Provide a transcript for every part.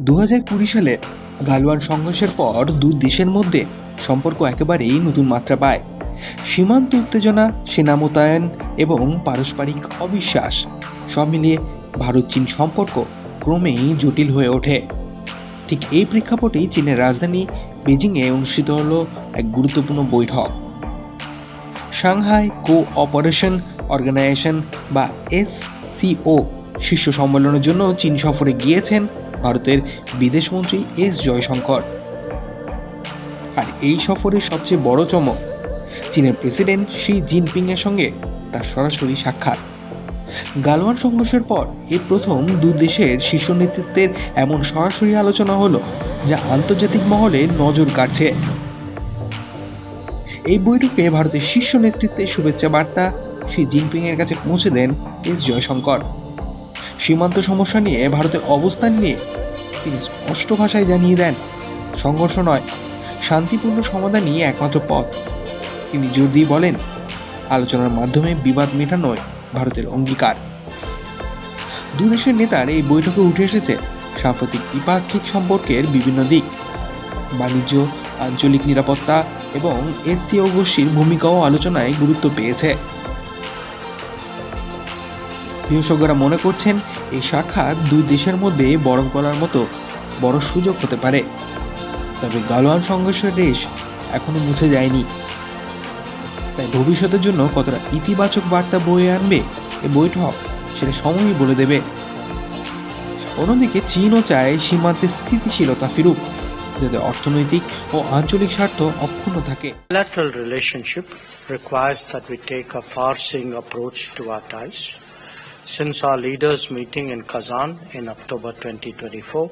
দু হাজার কুড়ি সালে গালওয়ান সংঘর্ষের পর দু দেশের মধ্যে সম্পর্ক একেবারেই নতুন মাত্রা পায়। সীমান্ত উত্তেজনা সেনা মোতায়েন এবং পারস্পরিক অবিশ্বাস সব মিলিয়ে ভারত চীন সম্পর্ক ক্রমেই জটিল হয়ে ওঠে। ঠিক এই প্রেক্ষাপটেই চীনের রাজধানী বেজিংয়ে অনুষ্ঠিত হল এক গুরুত্বপূর্ণ বৈঠক। সাংহাই কো অপারেশন অর্গানাইজেশন বা এসসিও শীর্ষ সম্মেলনের জন্য চীন সফরে গিয়েছেন ভারতের বিদেশমন্ত্রী এস জয়শঙ্কর। আর এই সফরের সবচেয়ে বড় চমক, চীনের প্রেসিডেন্ট শি জিনপিং এর সঙ্গে তার সরাসরি সাক্ষাৎ। গালওয়ান সংঘর্ষের পর এই প্রথম দু দেশের শীর্ষ নেতৃত্বের এমন সরাসরি আলোচনা হলো, যা আন্তর্জাতিক মহলে নজর কাটছে এই বৈঠকে ভারতের শীর্ষ নেতৃত্বের শুভেচ্ছা বার্তা শি জিনপিং এর কাছে পৌঁছে দেন এস জয়শঙ্কর। সীমান্ত সমস্যা নিয়ে ভারতের অবস্থান নিয়ে তিনি স্পষ্ট ভাষায় জানিয়ে দেন, সংঘর্ষ নয়, শান্তিপূর্ণ সমাধানই একমাত্র পথ। তিনি যদি বলেন, আলোচনার মাধ্যমে বিবাদ মেটানোয় ভারতের অঙ্গীকার। দু দেশের নেতার এই বৈঠকে উঠে এসেছে সাম্প্রতিক দ্বিপাক্ষিক সম্পর্কের বিভিন্ন দিক। বাণিজ্য, আঞ্চলিক নিরাপত্তা এবং এসসিও গোষ্ঠীর ভূমিকাও আলোচনায় গুরুত্ব পেয়েছে। বিশেষজ্ঞরা মনে করছেন এই সাক্ষাৎ দুই দেশের মধ্যে বরফ গলার মতো বড় সুযোগ হতে পারে। তবে গালওয়ান সংঘর্ষের রেশ এখনও মুছে যায়নি। তাই ভবিষ্যতের জন্য কতটা ইতিবাচক বার্তা বয়ে আনবে এ বৈঠক সেটা সময়ই বলে দেবে। অন্যদিকে চীনও চায় সীমান্তে স্থিতিশীলতা ফিরুক, যাতে অর্থনৈতিক ও আঞ্চলিক স্বার্থ অক্ষুণ্ণ থাকে। Bilateral requires that we take a far-seeing approach to our ties. Since our leaders' meeting in Kazan in October 2024,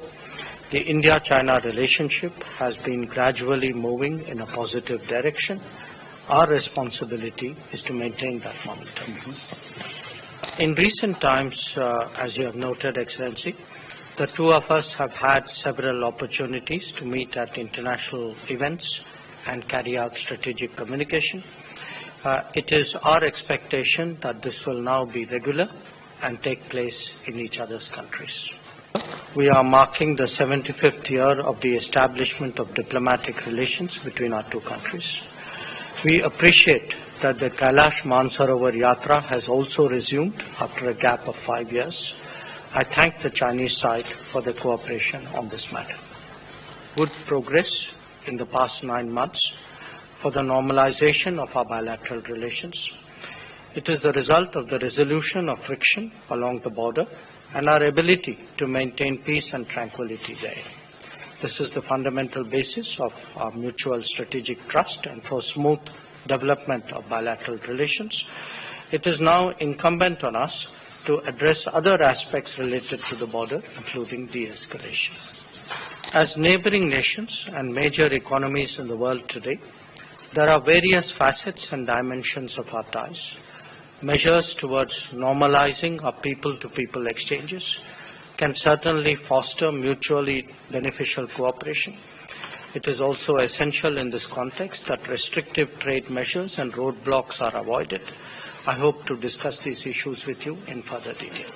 the India-China relationship has been gradually moving in a positive direction. Our responsibility is to maintain that momentum. In recent times, uh, as you have noted, Excellency, the two of us have had several opportunities to meet at international events and carry out strategic communication. Uh, it is our expectation that this will now be regular and take place in each other's countries. We are marking the 75th year of the establishment of diplomatic relations between our two countries. We appreciate that the Kailash Mansarovar Yatra has also resumed after a gap of five years. I thank the Chinese side for their cooperation on this matter. Good progress in the past nine months for the normalization of our bilateral relations. It is the result of the resolution of friction along the border and our ability to maintain peace and tranquility there. This is the fundamental basis of our mutual strategic trust and for smooth development of bilateral relations. It is now incumbent on us to address other aspects related to the border, including de-escalation. As neighboring nations and major economies in the world today, there are various facets and dimensions of our ties. Measures towards normalizing our people-to-people exchanges can certainly foster mutually beneficial cooperation. It is also essential in this context that restrictive trade measures and roadblocks are avoided. I hope to discuss these issues with you in further detail.